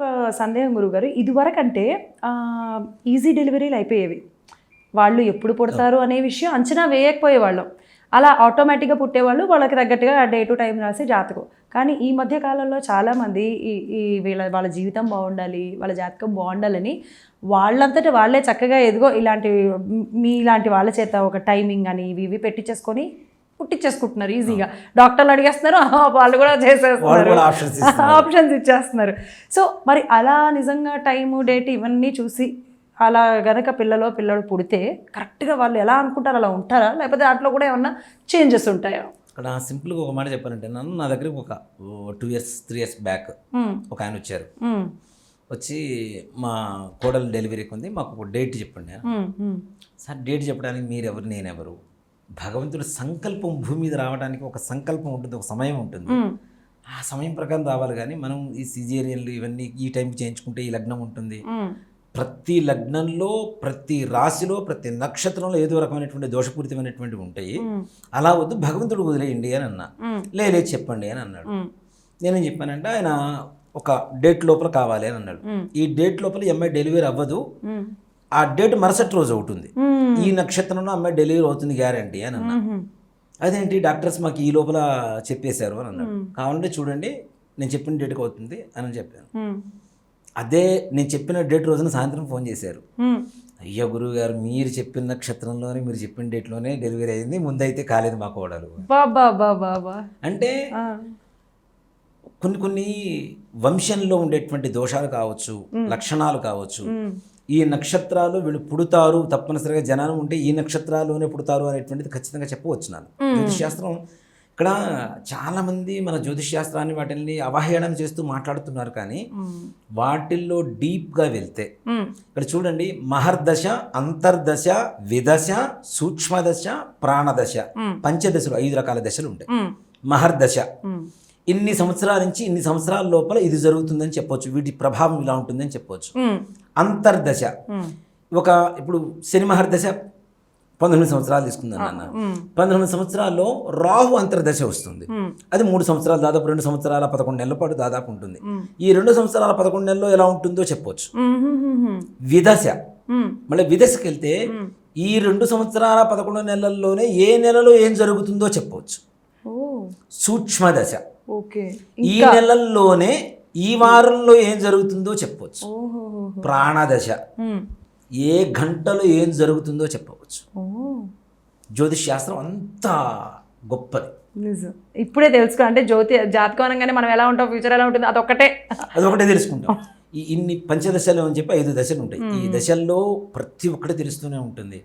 ఒక సందేహం గురుగారు ఇదివరకంటే ఈజీ డెలివరీలు అయిపోయేవి. వాళ్ళు ఎప్పుడు పుడతారు అనే విషయం అంచనా వేయకపోయేవాళ్ళం. అలా ఆటోమేటిక్గా పుట్టేవాళ్ళు వాళ్ళకి తగ్గట్టుగా డే టు టైం రాసి జాతకం. కానీ ఈ మధ్య కాలంలో చాలామంది ఈ ఈ వీళ్ళ వాళ్ళ జీవితం బాగుండాలి వాళ్ళ జాతకం బాగుండాలని వాళ్ళంతటా వాళ్ళే చక్కగా ఎదుగో ఇలాంటి మీ ఇలాంటి వాళ్ళ చేత ఒక టైమింగ్ అని ఇవి ఇవి పెట్టించేసుకొని పుట్టించేసుకుంటున్నారు ఈజీగా. డాక్టర్లు అడిగేస్తున్నారు వాళ్ళు కూడా చేసేస్తున్నారు. ఆప్షన్స్ ఇచ్చేస్తున్నారు. సో మరి అలా నిజంగా టైము డేట్ ఇవన్నీ చూసి అలా గనక పిల్లలో పిల్లడు పుడితే కరెక్ట్గా వాళ్ళు ఎలా అనుకుంటారు అలా ఉంటారా? లేకపోతే దాంట్లో కూడా ఏమన్నా చేంజెస్ ఉంటాయా? ఇక్కడ సింపుల్గా ఒక మాట చెప్పానంటే నన్ను నా దగ్గరికి ఒక two years three years back. ఒక ఆయన వచ్చారు. వచ్చి మా కోడలు డెలివరీకి ఉంది మాకు ఒక డేట్ చెప్పండి. సార్ డేట్ చెప్పడానికి మీరు ఎవరు నేనెవరు భగవంతుడు సంకల్పం భూమి మీద రావడానికి ఒక సంకల్పం ఉంటుంది ఒక సమయం ఉంటుంది. ఆ సమయం ప్రకారం రావాలి కానీ మనం ఈ సిజేరియన్లు ఇవన్నీ ఈ టైంకి చేయించుకుంటే ఈ లగ్నం ఉంటుంది. ప్రతి లగ్నంలో ప్రతి రాశిలో ప్రతి నక్షత్రంలో ఏదో రకమైనటువంటి దోషపూరితమైనటువంటివి ఉంటాయి. అలా వద్దు భగవంతుడు వదిలేయండి అని అన్నా. లేదు చెప్పండి అని అన్నాడు. నేనేం చెప్పానంటే ఆయన ఒక డేట్ లోపల కావాలి అని అన్నాడు. ఈ డేట్ లోపల అమ్మాయి డెలివరీ అవ్వదు. ఆ డేట్ మరుసటి రోజు అవుతుంది మ్మ్. ఈ నక్షత్రంలో అమ్మాయి డెలివరీ అవుతుంది గ్యారంటీ అని అన్నా. అదేంటి డాక్టర్స్ మాకు ఈ లోపల చెప్పేశారు అని అన్నాడు కావాలంటే చూడండి నేను చెప్పిన డేట్కి అవుతుంది అని చెప్పాను. అదే నేను చెప్పిన డేట్ రోజున సాయంత్రం ఫోన్ చేశారు. అయ్యా గురువు గారు మీరు చెప్పిన నక్షత్రంలోనే మీరు చెప్పిన డేట్లోనే డెలివరీ అయింది ముందైతే కాలేదు మా కోడలు అంటే. కొన్ని కొన్ని వంశంలో ఉండేటువంటి దోషాలు కావచ్చు లక్షణాలు కావచ్చు. ఈ నక్షత్రాలు వీళ్ళు పుడతారు తప్పనిసరిగా జనాలు ఉంటే ఈ నక్షత్రాల్లోనే పుడతారు అనేటువంటిది ఖచ్చితంగా చెప్పవచ్చు నాకు జ్యోతిష్ శాస్త్రం ఇక్కడ చాలామంది మన జ్యోతిష్ శాస్త్రాన్ని వాటిని అవహేళన చేస్తూ మాట్లాడుతున్నారు కానీ. వాటిల్లో డీప్గా వెళ్తే. ఇక్కడ చూడండి మహర్దశ అంతర్దశ విదశ సూక్ష్మదశ ప్రాణదశ. పంచదశలు ఐదు రకాల దశలు ఉంటాయి. మహర్దశ. ఇన్ని సంవత్సరాల నుంచి ఇన్ని సంవత్సరాల లోపల ఇది జరుగుతుందని చెప్పొచ్చు వీటి ప్రభావం ఇలా ఉంటుందని చెప్పొచ్చు. అంతర్దశ. ఒక ఇప్పుడు శని మహర్దశ పంతొమ్మిది సంవత్సరాలు తీసుకుందాం అన్న మ్మ్. పంతొమ్మిది సంవత్సరాల్లో రాహు అంతర్దశ వస్తుంది. అది మూడు సంవత్సరాలు దాదాపు రెండు సంవత్సరాల పదకొండు నెలల పాటు దాదాపు ఉంటుంది. ఈ రెండు సంవత్సరాల పదకొండు నెలల్లో ఎలా ఉంటుందో చెప్పొచ్చు. మ్మ్. విదశ. మళ్ళీ విదశకి వెళ్తే ఈ రెండు సంవత్సరాల పదకొండు నెలల్లోనే ఏ నెలలో ఏం జరుగుతుందో చెప్పవచ్చు సూక్ష్మదశ ఈ నెలల్లోనే ఈ వారంలో ఏం జరుగుతుందో చెప్పవచ్చు. ప్రాణదశ. ఏ గంటలో ఏం జరుగుతుందో చెప్పవచ్చు. జ్యోతిష్ శాస్త్రం అంత గొప్పది. ఇప్పుడే తెలుసుకో అంటే జ్యోతి జాతకం అనగానే మనం ఎలా ఉంటాం ఫ్యూచర్ ఎలా ఉంటుంది అదొక్కటే. అది ఒకటే తెలుసుకుంటాం. ఈ ఇన్ని పంచదశలు అని చెప్పి ఐదు దశలు ఉంటాయి ఈ దశల్లో ప్రతి ఒక్కటి తెలుస్తూనే ఉంటుంది.